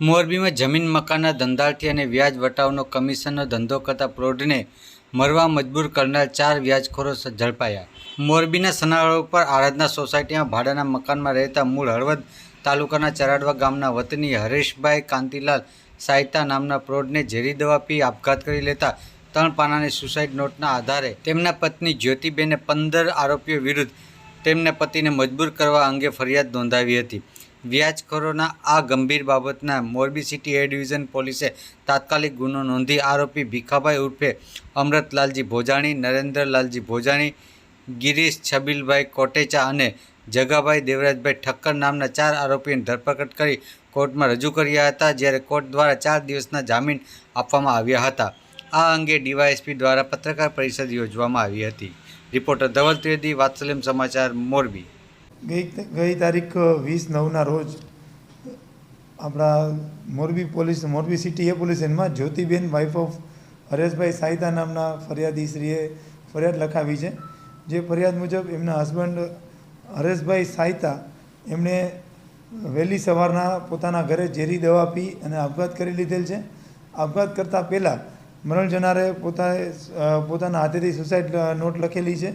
મોરબીમાં જમીન મકાનના ધંધાર્થી અને વ્યાજ વટાવનો કમિશનનો ધંધો કરતા પ્રૌઢને મરવા મજબૂર કરનાર ચાર વ્યાજખોરો ઝડપાયા. મોરબીના સનાળા ઉપર આરાધના સોસાયટીમાં ભાડાના મકાનમાં રહેતા મૂળ હળવદ તાલુકાના ચરાડવા ગામના વતની હરેશભાઈ કાંતિલાલ સાયતા નામના પ્રૌઢને ઝેરી દવા પી આપઘાત કરી લેતા ત્રણ પાનાની સુસાઇડ નોટના આધારે તેમના પત્ની જ્યોતિબેને પંદર આરોપીઓ વિરુદ્ધ તેમના પતિને મજબૂર કરવા અંગે ફરિયાદ નોંધાવી હતી. વ્યાજખોરોના આ ગંભીર બાબતના મોરબી સિટી એ ડિવિઝન પોલીસે તાત્કાલિક ગુનો નોંધી આરોપી ભીખાભાઈ ઉર્ફે અમૃતલાલજી ભોજાણી, નરેન્દ્રલાલજી ભોજાણી, ગિરીશ છબીલભાઈ કોટેચા અને જગાભાઈ દેવરાજભાઈ ઠક્કર નામના ચાર આરોપીઓની ધરપકડ કરી કોર્ટમાં રજૂ કર્યા હતા, જ્યારે કોર્ટ દ્વારા ચાર દિવસના જામીન આપવામાં આવ્યા હતા. આ અંગે ડીવાયએસપી દ્વારા પત્રકાર પરિષદ યોજવામાં આવી હતી. રિપોર્ટર ધવલ ત્રિવેદી, વાત્સલ્યમ સમાચાર, મોરબી. ગઈ ગઈ તારીખ વીસ નવના રોજ આપણા Morbi police, Morbi city A police સ્ટેશનમાં જ્યોતિબેન વાઇફ ઓફ હરેશભાઈ સાહિતા નામના ફરિયાદીશ્રીએ ફરિયાદ લખાવી છે. જે ફરિયાદ મુજબ એમના હસબન્ડ હરેશભાઈ સાહિતા એમણે વહેલી સવારના પોતાના ઘરે ઝેરી દવા પી અને આપઘાત કરી લીધેલ છે. આપઘાત કરતાં પહેલાં મરણ જનારે પોતાએ પોતાના હાથેથી સુસાઇડ નોટ લખેલી છે.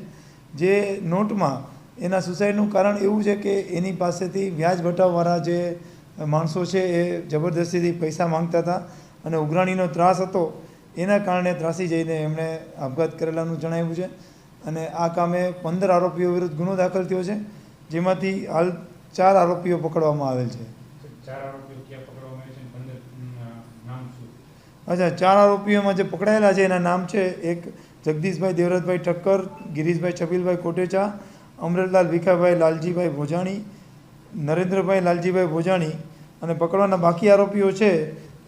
જે નોટમાં એના સુસાઇડનું કારણ એવું છે કે એની પાસેથી વ્યાજ વટાવવાળા જે માણસો છે એ જબરદસ્તીથી પૈસા માંગતા હતા અને ઉઘરાણીનો ત્રાસ હતો એના કારણે ત્રાસી જઈને એમણે આપઘાત કરેલાનું જણાવ્યું છે. અને આ કામે પંદર આરોપીઓ વિરુદ્ધ ગુનો દાખલ થયો છે જેમાંથી હાલ ચાર આરોપીઓ પકડવામાં આવેલ છે. અચ્છા ચાર આરોપીઓમાં જે પકડાયેલા છે એના નામ છે એક જગદીશભાઈ દેવરાજભાઈ ઠક્કર ગિરીશભાઈ છબીલભાઈ કોટેચા અમરતલાલ ભીખાભાઈ લાલજીભાઈ ભોજાણી, નરેન્દ્રભાઈ લાલજીભાઈ ભોજાણી અને પકડવાના બાકી આરોપીઓ છે,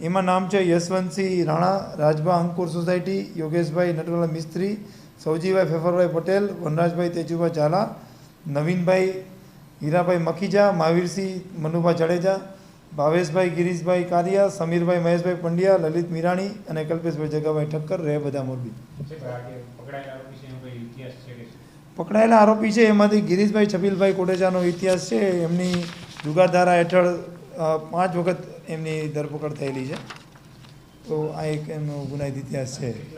એમાં નામ છે યશવંતસિંહ રાણા, રાજભા અંકુર સોસાયટી, યોગેશભાઈ નટવરલાલ મિસ્ત્રી, સૌજીભાઈ ફેફરભાઈ પટેલ, વનરાજભાઈ તેજુભાઈ ઝાલા, નવીનભાઈ હીરાભાઈ મખીજા, મહાવીરસિંહ મનુભા જાડેજા, ભાવેશભાઈ ગિરીશભાઈ કારિયા, સમીરભાઈ મહેશભાઈ પંડ્યા, લલિત મીરાણી અને કલ્પેશભાઈ જગાભાઈ ઠક્કર, રહે બધા મોરબી. પકડાયેલા આરોપી છે એમાંથી ગિરીશભાઈ છબીલભાઈ કોટેચાનો ઇતિહાસ છે એમની જુગારધારા હેઠળ પાંચ વખત એમની ધરપકડ થયેલી છે. તો આ એક એમનો ગુનાહિત ઇતિહાસ છે.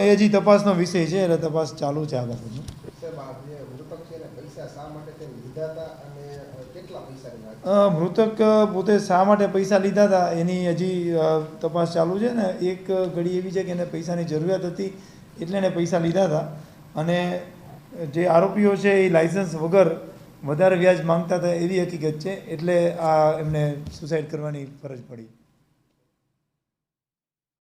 એ હજી તપાસનો વિષય છે એટલે તપાસ ચાલુ છે આ બાબતનો. સાહેબ આ જે મૃતક છે એને પૈસા શા માટે તે લીધા હતા અને અ, કેટલા પૈસાની વાત છે? અ, મૃતક પોતે શા માટે પૈસા લીધા હતા એની હજી તપાસ ચાલુ છે ને એક ઘડી એવી છે કે એને પૈસાની જરૂરિયાત હતી એટલે એને પૈસા લીધા હતા. અને જે આરોપીઓ છે એ લાઇસન્સ વગર વધારે વ્યાજ માંગતા હતા એવી હકીકત છે, એટલે આ એમને સુસાઇડ કરવાની ફરજ પડી.